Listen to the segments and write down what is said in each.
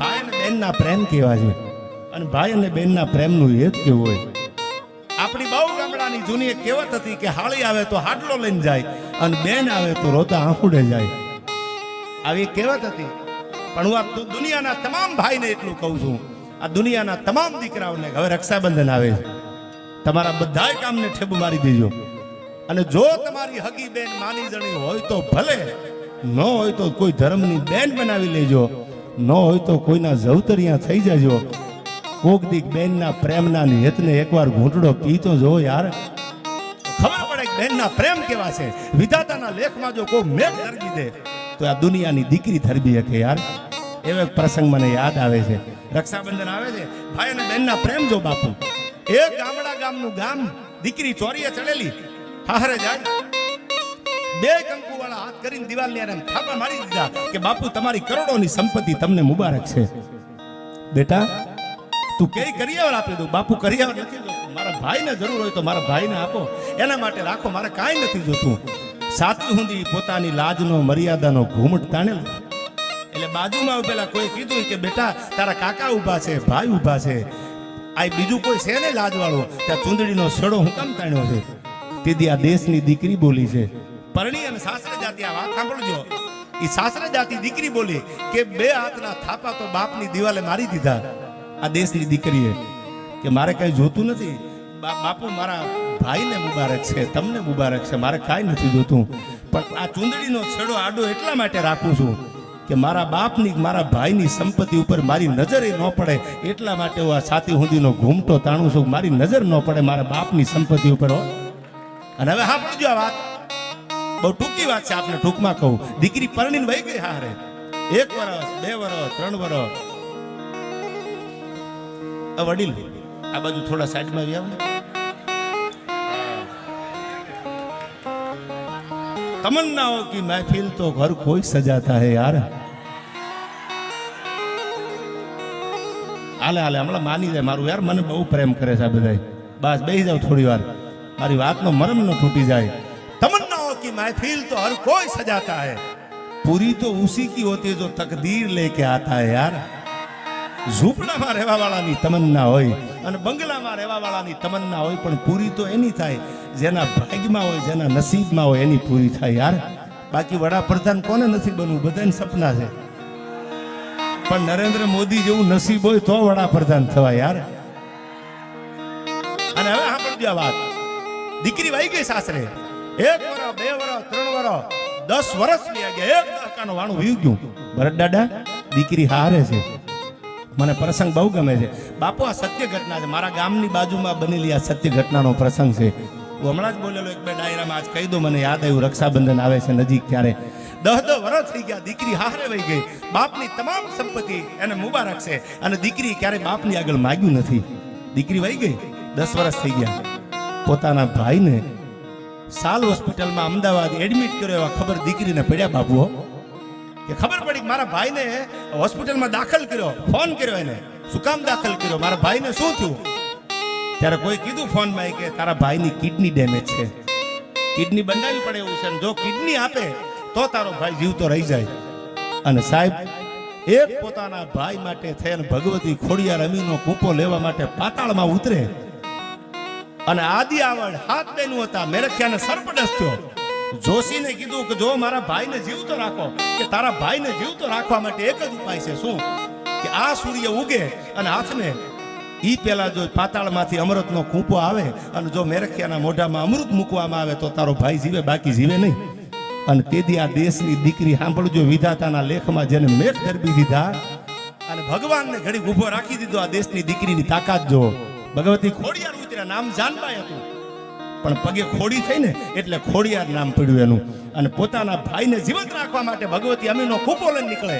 ભાઈ અને બહેનના પ્રેમ કેવા છે? અને ભાઈ અને બેનના પ્રેમનું હેત કેવું હોય? આપણી બહુ ગામડાની જૂની એક કહેવત હતી કે હાળી આવે તો હાડલો લઈને જાય અને બેન આવે તો રોતા આંખુડે જાય. આવી કહેવત હતી. પણ હું આ દુનિયાના તમામ ભાઈને એટલું કહું છું. આ દુનિયાના તમામ દીકરાઓને હવે રક્ષાબંધન આવે છે. તમારા બધા કામને ઠેબ મારી દેજો. અને જો તમારી હગી બેન માની જણી હોય તો ભલે, ન હોય તો કોઈ ધર્મની બેન બનાવી લેજો. ન હોય તો કોઈના જવતરિયા થઈ જજો. કોક દીક બેનના પ્રેમના હેતને એકવાર ઘૂંટડો પીતો જો યાર. ખબર પડે બેનના પ્રેમ કેવા છે? વિધાતાના લેખમાં જો કોઈ મેઘ ધરબી દે, તો આ દુનિયાની દીકરી ધરબી હકે યાર. એવો એક પ્રસંગ મને યાદ આવે છે. રક્ષાબંધન આવે છે. ભાઈ અને બેનના પ્રેમ જો બાપુ. એ ગામડા ગામનું ગામ, દીકરી ચોરીએ ચડેલી. હારે જાય. બે કંકુ વાળા હાથ કરીને દિવાલ ને થાપા મારી દીધા કે બાપુ, તમારી કરોડોની સંપત્તિ તમને મુબારક છે. બેટા, તું કઈ કરિયાવર આપી દઉં? બાપુ, કરિયાવર નથી મારા ભાઈને જરૂર હોય તો મારા ભાઈને આપો. એના માટે રાખો, મારે કાંઈ નથી જોતું. સાચું હુંદી પોતાની લાજનો, મર્યાદાનો ઘૂમટ તાણેલો. એટલે બાજુમાં પેલા કોઈ કીધું કે, બેટા, તારા કાકા ઊભા છે, ભાઈ ઊભા છે. આ બીજું કોઈ છે ને લાજવાળો? ત્યાં ચૂંદડીનો સડો હું કામ તાણ્યો છે? તેથી આ દેશની દીકરી બોલી છે. પરણી અને સાસરે જાતિ આ વાત સાંભળજો. એ સાસરે જાતિ દીકરી બોલી કે બે હાથના થાપા તો બાપની દિવાલે મારી દીધા. આ દેશની દીકરીએ કે મારે કઈ જોતું નથી. બાપુ મારા ભાઈને મુબારક છે, તમને મુબારક છે, મારે કાંઈ નથી જોતું. પણ આ ચૂંદડીનો છેડો આડો એટલા માટે રાખું છું કે મારા બાપની, મારા ભાઈની સંપત્તિ ઉપર મારી નજર ન પડે, એટલા માટે હું આ છાતી હુંદીનો ઘૂમટો તાણું છું મારી નજર ન પડે મારા બાપની સંપત્તિ ઉપર અને હવે સાંભળજો આ વાત. બહુ ટૂંકી વાત છે આપને ટૂંકમાં કહું. દીકરી પરણીને વહી ગઈ હારે. એક વર્ષ બે વર્ષ ત્રણ વર્ષ વડીલ. આ બાજુ થોડા સાઈડમાં આવી આવે તમન્નાઓ કી મહેફિલ તો ઘર કોઈ સજાતા હે યાર. હાલે હાલે, હમણાં માની જાય મારું યાર. મને બહુ પ્રેમ કરે છે આ બધા બસ બેસી જાવ થોડી વાર. મારી વાતનો મરમ ન તૂટી જાય. की महफिल तो हर कोई सजाता है पूरी तो उसी की होती है जो तकदीर लेके आता है यार ઝૂંપડામાં રહેવા વાળાની તમન્ના હોય અને બંગલામાં રહેવા વાળાની તમન્ના હોય પણ પૂરી તો એની થાય જેના ભાગ્યમાં હોય જેના નસીબમાં હોય એની પૂરી થાય યાર બાકી વડાપ્રધાન કોને નથી બનવું બધાને સપના છે પણ નરેન્દ્ર મોદી જેવું નસીબ હોય તો વડાપ્રધાન થવાય યાર અને હવે સાંભળજો આ વાત દીકરી વહી ગઈ સાસરે એક વરા, બે વરા, ત્રણ વરા, દસ વર્ષ લઈ ગયા. એક દહકાનું વાણું વીવ ગયું. ભરત દાદા, દીકરી હારે છે. મને પ્રસંગ બહુ ગમે છે. બાપુ, આ સત્ય ઘટના છે. મારા ગામની બાજુમાં બનેલી આ સત્ય ઘટનાનો પ્રસંગ છે. હું હમણાં જ બોલેલો એક બે ડાયરામાં. આજ કહી દો મને યાદ આવ્યું, રક્ષાબંધન આવે છે નજીક ત્યારે. દહ દહ વર્ષ થઈ ગયા, દીકરી હારે વહી ગઈ. બાપની તમામ સંપત્તિ એને મુબારક છે. અને દીકરી ક્યારે બાપની આગળ માગ્યું નથી. દીકરી વહી ગઈ, દસ વર્ષ થઈ ગયા. પોતાના ભાઈને સાલ હોસ્પિટલમાં અમદાવાદ એડમિટ કર્યો એવા ખબર દીકરીને પડ્યા બાબુઓ કે ખબર પડી કે મારા ભાઈને હોસ્પિટલમાં દાખલ કર્યો, ફોન કર્યો એને. શું કામ દાખલ કર્યો? મારા ભાઈને શું થયું? ત્યારે કોઈ કીધું ફોનમાં કે તારા ભાઈની કિડની ડેમેજ છે. કિડની બંધાવી પડે એવું છે જો કિડની આપે, તો તારો ભાઈ જીવતો રહી જાય. અને સાહેબ, એક પોતાના ભાઈ માટે થયેલ ભગવતી ખોડિયા રમીનો કૂપો લેવા માટે પાતાળમાં ઉતરે. અને આદિ આવડ હાથ બહેનું હતા મેરખ્યાને સર્પડસ થયો. જોશીને કીધું કે જો મારા ભાઈને જીવતો રાખો, કે તારા ભાઈને જીવતો રાખવા માટે એક જ ઉપાય છે શું? કે આ સૂર્ય ઉગે અને હાથને ઈ પેલા જો પાતાળમાંથી અમૃતનો કૂંપો આવે અને જો મેરખિયાના મોઢામાં અમૃત મૂકવામાં આવે તો તારો ભાઈ જીવે, બાકી જીવે નહીં. અને તેથી આ દેશની દીકરી સાંભળજો, વિધાતાના લેખમાં જેને મેઘ ધરબી દીધા અને ભગવાનને ઘડી ઊભો રાખી દીધો, આ દેશની દીકરીની તાકાત જો ભગવતી ખોડિયાર ઉતર્યા નામ જાનબાઈ હતું. પણ પગે ખોડી થઈ ને એટલે ખોડિયાર નામ પડ્યું એનું. અને પોતાના ભાઈને જીવંત રાખવા માટે ભગવતી અમીનો કુપોલન નીકળે.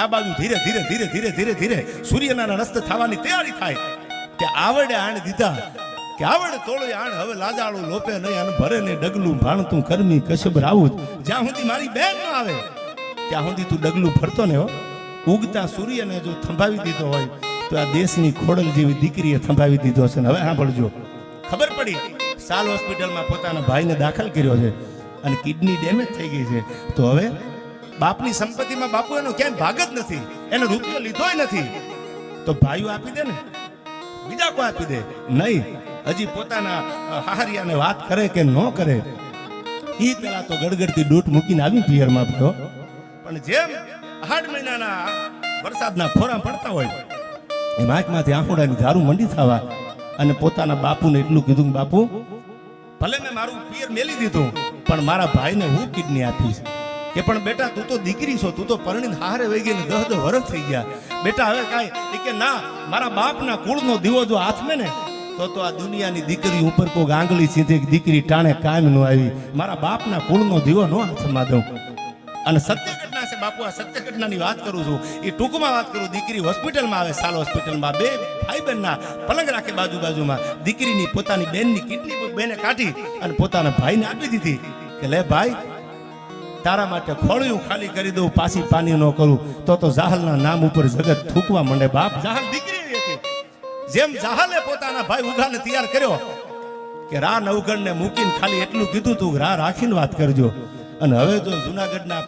આ બાજુ ધીરે ધીરે ધીરે ધીરે ધીરે ધીરે સૂર્યના રસ્તે થવાની તૈયારી થાય. કે આવડે આણ દીધા, કે આવડે તોળે આણ, હવે લાજાળું લોપે નહીં અને ભરે ને ડગલું ભાણતું કરમી કશબ રાવું જ્યાં સુધી મારી બેન ન આવે, ત્યાં સુધી તું ડગલું ફરતો ને હો. ઉગતા સૂર્યને જો થંભાવી દીધો હોય તો આ દેશની ખોડલ જેવી દીકરીએ થંભાવી દીધો છે હવે સાંભળજો. ખબર પડી? સાલ હોસ્પિટલમાં પોતાના ભાઈને દાખલ કર્યો છે અને કિડની ડેમેજ થઈ ગઈ છે. તો હવે બાપની સંપત્તિમાં બાપુ એનો ક્યાંય ભાગ જ નથી. એને રૂપિયો લીધોય નથી. તો ભાઈઓ આપી દે ને. બીજા કોઈ આપી દે? નહીં. હજી પોતાના હાહરિયાને વાત કરે કે ન કરે? એ પેલા તો ગડગડતી ડૂટ મૂકીને આવી પિયરમાં ભરો. પણ જેમ આઠ મહિનાના વરસાદના ફોરા પડતા હોય એમ આંખમાંથી આંખોડાની ઝારું મંડી થવા અને પોતાના બાપુને એટલું કીધું કે, બાપુ, ભલે મેં મારું પિયર મેલી દીધું, પણ મારા ભાઈને હું કિડની આપીશ. કે, પણ બેટા, તું તો દીકરી છો, તું તો પરણીને હારે વહી ગઈ દહ દહ વરસ થઈ ગયા. બેટા, હવે કાંઈ કે, ના, મારા બાપના કુળનો દીવો જો હાથમે ને, તો તો આ દુનિયાની દીકરી ઉપર કોઈ આંગળી સીધી દીકરી ટાણે કાયમ નો આવી. મારા બાપના કુળનો દીવો નો હાથમાં દઉં. અને સત્ય બાપુ, આ સત્ય ઘટનાની વાત કરું છું. એ ટૂંકમાં વાત કરું, દીકરી હોસ્પિટલમાં આવે, સાલ હોસ્પિટલમાં. બે ભાઈ બહેનના પલંગ રાખે બાજુ બાજુમાં દીકરીની પોતાની બેનની કિડની બેને કાઢી અને પોતાના ભાઈને આપી દીધી. કે લે ભાઈ, તારા માટે ખોળ્યું ખાલી કરી દઉં, પાછી પાની ન કરું. તો તો જાહલના નામ ઉપર જગત થૂકવા માંડે બાપ. જાહલ દીકરી હતી. જેમ જાહલે પોતાના ભાઈ ઉઘાને તૈયાર કર્યો કે રા નવગણને મૂકીને ખાલી એટલું કીધું તું રા રાખીને વાત કરજો. અને હવે જો જુનાગઢના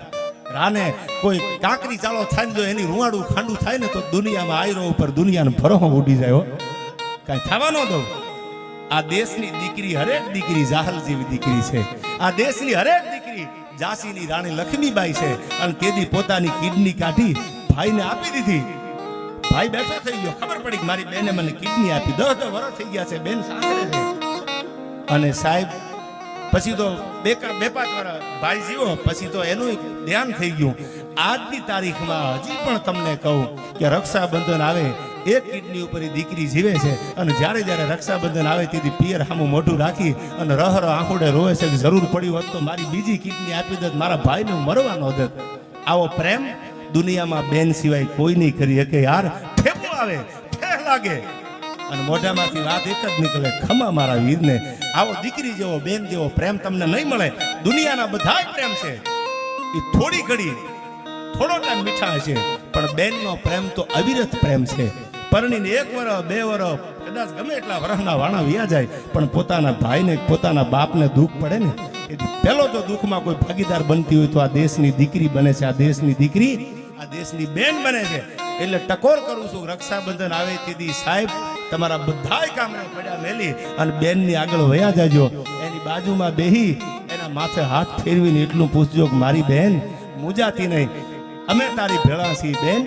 રાને કોઈ કાંકરી ચાલો થાય જો એની રૂવાડું ખાંડું થાય ને તો દુનિયામાં આયરો ઉપર દુનિયાને ભરોહો ઉડી જાય કાંઈ થવા ન દઉં આ દેશની દીકરી હરેક દીકરી જાહલ જેવી દીકરી છે. આ દેશની હરેક દીકરી ઝાંસીની રાણી લક્ષ્મીબાઈ છે. અને તેથી પોતાની કિડની કાઢી ભાઈને આપી દીધી. ભાઈ બેઠો થઈ ગયો. ખબર પડી કે મારી બેને મને કિડની આપી. દસ દસ વર્ષ થઈ ગયા છે. બેન સાસરે છે. અને સાહેબ પછી તો બે બે પાંચ વાર ભાઈ જીવો પછી તો એનું ધ્યાન થઈ ગયું. આજની તારીખમાં હજી પણ તમને કહું કે રક્ષાબંધન આવે, એક કિડની ઉપર દીકરી જીવે છે અને જ્યારે જ્યારે રક્ષાબંધન આવે તેથી પિયર સામું મોઢું રાખી અને રહર આંખોડે રોવે છે જરૂર પડી હોત તો મારી બીજી કિડની આપી દત, મારા ભાઈને મરવાનો મરવા ન દત. આવો પ્રેમ દુનિયામાં બેન સિવાય કોઈ નહીં કરી શકે. યાર, ઠેપો આવે, ઠેહ લાગે. અને મોઢામાંથી વાત એક જ નીકળે, ખમા મારા વીરને. આવો દીકરી જેવો, બેન જેવો પ્રેમ તમને નહીં મળે. દુનિયાના બધા પ્રેમ છે. એ થોડી ઘડી, થોડો ટાઈમ મીઠા છે પણ બેનનો પ્રેમ તો અવિરત પ્રેમ છે. પરણીને એક વરસ બે વરસ કદાચ ગમે એટલા વરહના વાણા વ્યા જાય, પણ પોતાના ભાઈને, પોતાના બાપને દુઃખ પડે ને પહેલો જો દુઃખમાં કોઈ ભાગીદાર બનતી હોય તો આ દેશની દીકરી બને છે. આ દેશની દીકરી, આ દેશની બેન બને છે. એટલે ટકોર કરું છું, રક્ષાબંધન આવે તેથી સાહેબ તમારા બધાય કામને પડ્યા મેલી અને બેનની આગળ વયા જાજો. એની બાજુમાં બેહી, એના માથે હાથ ફેરવીને એટલું પૂછજો કે મારી બેન મુજાતી નહીં. અમે તારી ભેળા છીએ બેન.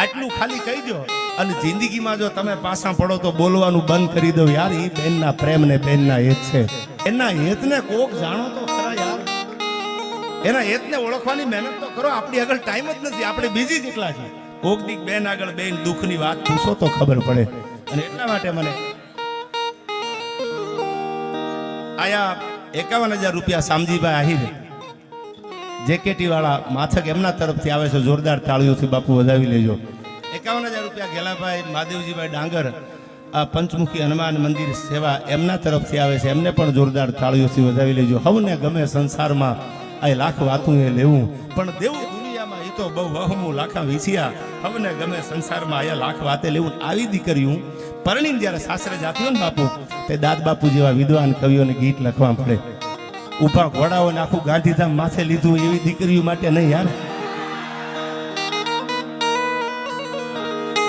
આટલું ખાલી કહી દો અને જિંદગીમાં જો તમે પાછા પડો તો બોલવાનું બંધ કરી દો યાર. એ બેનના પ્રેમ ને બેનના હેત છે. એના હેતને કોક જાણો તો ખરા યાર. એના હેતને ઓળખવાની મહેનત તો કરો. આપણી આગળ ટાઈમ જ નથી. આપણે બીજી જેટલા છીએ. કોક બેન આગળ બેન દુઃખની વાત પૂછો તો ખબર પડે. અને એટલા માટે મને આયા એકાવન હજાર રૂપિયા સામજીભાઈ આહિર. જેકેટી વાળા માથક એમના તરફથી આવે છે, જોરદાર તાળીઓથી બાપુ વધાવી લેજો. એકાવન હજાર રૂપિયા ગેલાભાઈ મહાદેવજીભાઈ ડાંગર, આ પંચમુખી હનુમાન મંદિર સેવા એમના તરફથી આવે છે, એમને પણ જોરદાર તાળીઓથી વધાવી લેજો. હવને ગમે સંસારમાં આ લાખ વાતું એ લેવું, પણ દેવું તો બહુ વહમું લાખા વીછિયા. હવને ગમે સંસારમાં આયા લાખ વાતે લેવું આવી દીકરીયું પરણીને જ્યારે સાસરે જાતી ને બાપુ, તે દાદ બાપુ જેવા વિદ્વાન કવિઓને ગીત લખવા પડે. ઊભા ઘોડાઓને આખું ગાંધીધામ માથે લીધું એવી દીકરીઓ માટે નહીં યાર.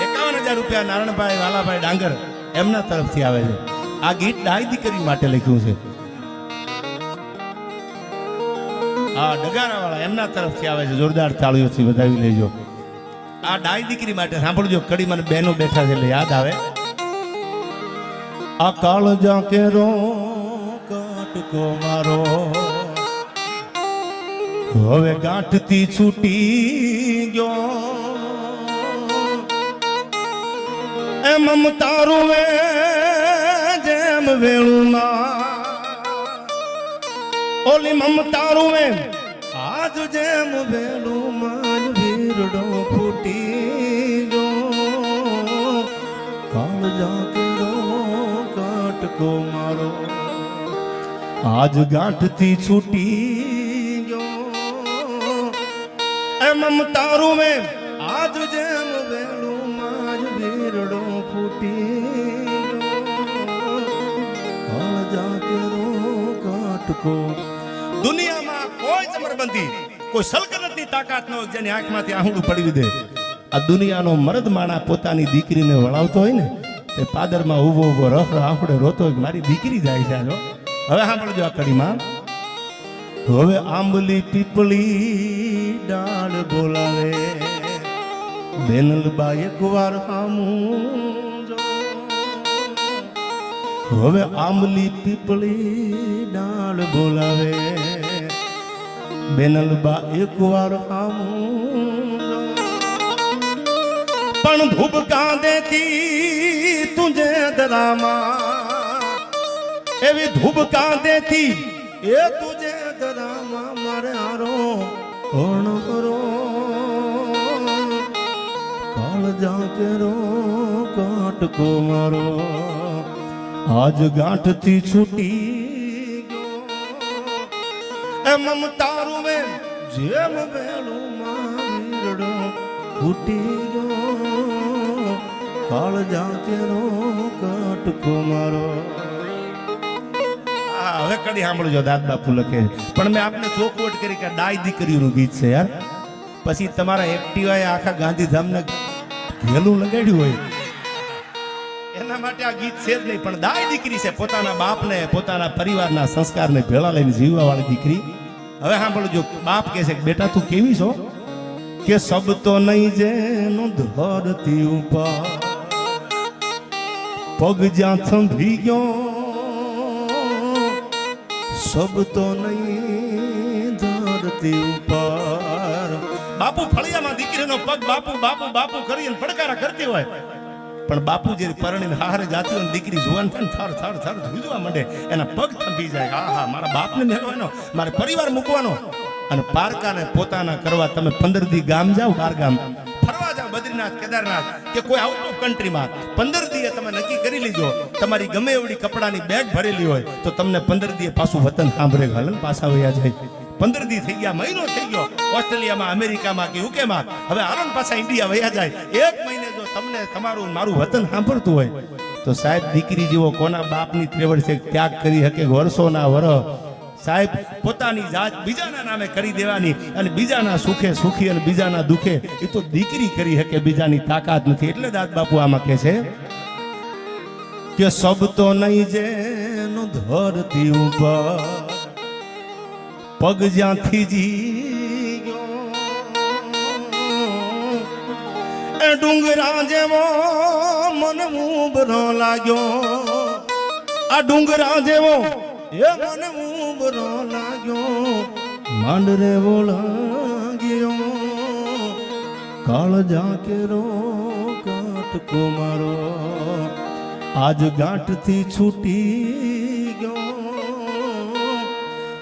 એકાવન હજાર રૂપિયા નારણભાઈ વાલાભાઈ ડાંગર એમના તરફથી આવે છે. આ ગીત ડાય દીકરી માટે લખ્યું છે. આ ડગારા વાળા એમના તરફથી આવે છે. જોરદાર તાળીઓથી વધાવી લેજો. આ ડાય દીકરી માટે સાંભળજો. કડી મને બહેનો બેઠા છે એટલે યાદ આવે. આ કાળ જાકે રો કાટકો મારો. હવે ગાંઠથી છૂટી ગયો. એમ તારું વે જેમ વેણું ના. ઓલી મમતારું વે આજ જેમ વેણું માન વીરડો ફૂટી ગયો. કાળ જાગરો કાટકો મારો. આજ ગાંઠથી છૂટી ગયો. એ મમતારું મે આજ જેમ વેણું માન વીરડો ફૂટી કાળ જાગરો કાટકો દુનિયામાં કોઈ જમરબંધી, કોઈ સલ્તનતની તાકાત ન જેની આંખમાંથી આહુડું પડી દે આ દુનિયાનો મરદ માણા પોતાની દીકરીને વળાવતો હોય ને, તે પાદરમાં ઊભો ઊભો રફ આફડે રોતો હોય મારી દીકરી જાય છે આજો હવે સાંભળજો આ કડીમાં. હવે આંબલી પીપળી ડાળ બોલાવે. બેનલબા એકવાર હામું હવે આંબલી પીપળી ડાળ બોલાવે. બેનલબા એકવાર જો. પણ ધૂબકા દેતી તુજે દરામાં. એવી ધૂબકા દેતી એ તુજે દરામાં મારે હારો કોણ કરો? કાળ જાકેરો કાટકો મારો. આજ ગાંઠથી છૂટી મમતારું મે જેમ વેલું મારડો ફૂટી કાળ જાતેનો કાટકો મારો. હવે કડી સાંભળજો, દાદ બાપુ લખે પણ મેં આપને ચોકવટ કરી કે ડાય દીકરીનું ગીત છે, યાર. પછી તમારા એક્ટિવાએ આખા ગાંધીધામને ઘેલું લગાડ્યું હોય. એના માટે આ ગીત છે જ નહીં, પણ દાય દીકરી છે, પોતાના બાપને, પોતાના પરિવારના સંસ્કારને ભેળા લઈને જીવવા વાળી દીકરી. હવે સાંભળજો, બાપ કહે છે બેટા, તું કેવી છો? કે સબ તો નહીં જેનું ધરતી ઉપર પગ જ્યાં થંભી ગયો સબ તો નહીં ધરતી ઉપર. બાપુ ફળિયામાં દીકરીનો પગ બાપુ બાપુ બાપુ કરીને પડકારા કરતી હોય. પણ બાપુ જે પરણીને હાર જાતી દીકરી જુવાન થાય થર થર થર ધૂજવા માંડે. એના પગ થંભી જાય. હા હા મારા બાપને મેળવાનો, મારે પરિવાર મૂકવાનો. અને પારકાને પોતાના કરવા તમે પંદર દી ગામ જાઓ બાર ગામ ફરવા જાઓ, બદ્રીનાથ, કેદારનાથ કે કોઈ આઉટ ઓફ કન્ટ્રીમાં પંદર દીએ તમે નક્કી કરી લીધો તમારી ગમે એવડી કપડાની બેગ ભરેલી હોય, તો તમને પંદર દીએ પાછું વતન સાંભળે. હલન પાછા વયા જાય. પંદર દી થઈ ગયા, મહિનો થઈ ગયો. ઓસ્ટ્રેલિયામાં, અમેરિકામાં કે યુકેમાં હવે હાલો પાછા ઇન્ડિયા વયા જાય. એક મહિને તમને તમારું મારું વતન સાંભળતું હોય, તો સાહેબ દીકરી જેવો કોના બાપની ત્રેવડ છે ત્યાગ કરી શકે વર્ષોના વર. સાહેબ, પોતાની જાત બીજાના નામે કરી દેવાની અને બીજાના સુખે સુખી અને બીજાના દુખે એ તો દીકરી કરી શકે, બીજાની તાકાત નથી. એટલે દાદ બાપુ આમાં કહે છે કે સબ તો નહીં જે ધરતી ઉપર પગ જ્યાંથી જી ડુંગરા જેવો મન ઉભરો લાગ્યો. આ ડુંગરા જેવો એ મન ઉભરો લાગ્યો. માંડ રે લાગ્યો. કાળ જાકેરો કાટકો મારો. આજ ગાંઠથી છૂટી ગયો.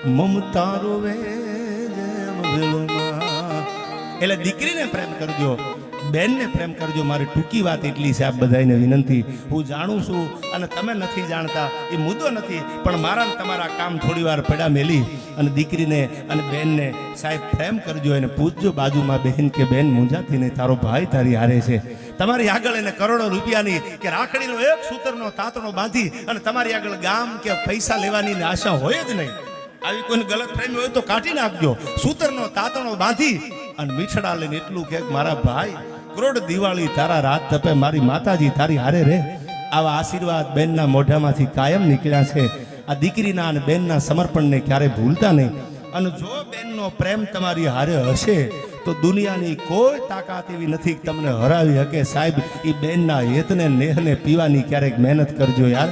મમતા રોવે જેમ એટલે દીકરીને પ્રેમ કરજો. બેનને પ્રેમ કરજો, મારી ટૂંકી વાત એટલી છે, આપ બધાને વિનંતી. હું જાણું છું અને તમે નથી જાણતા, એ મુદ્દો નથી, પણ મારા તમારા કામ થોડી વાર પડ્યા મેલી અને દીકરીને અને બેનને સાહેબ પ્રેમ કરજો એને પૂછજો બાજુમાં બહેન કે બેન, મૂંઝાતી નહીં, તારો ભાઈ તારી હારે છે. તમારી આગળ એને કરોડો રૂપિયાની કે રાખડીનો એક સૂતરનો તાતણો બાંધી અને તમારી આગળ ગામ કે પૈસા લેવાની આશા હોય જ નહીં. આવી કોઈ ગલત પ્રેમી હોય તો કાઢી નાખજો. સૂતરનો તાતણો બાંધી અને મીઠડા લઈને એટલું કે મારા ભાઈ કરોડ દિવાળી તારા રાત તપે, મારી માતાજી તારી હારે રે. આવા આશીર્વાદ બેનના મોઢામાંથી કાયમ નીકળ્યા છે. આ દીકરીના અને બેનના સમર્પણને ક્યારે ભૂલતા નહીં. અને જો બેનનો પ્રેમ તમારી હારે હશે, તો દુનિયાની કોઈ તાકાત એવી નથી તમને હરાવી શકે. સાહેબ એ બેનના હેતને, નેહને, પીવાની ક્યારેક મહેનત કરજો યાર.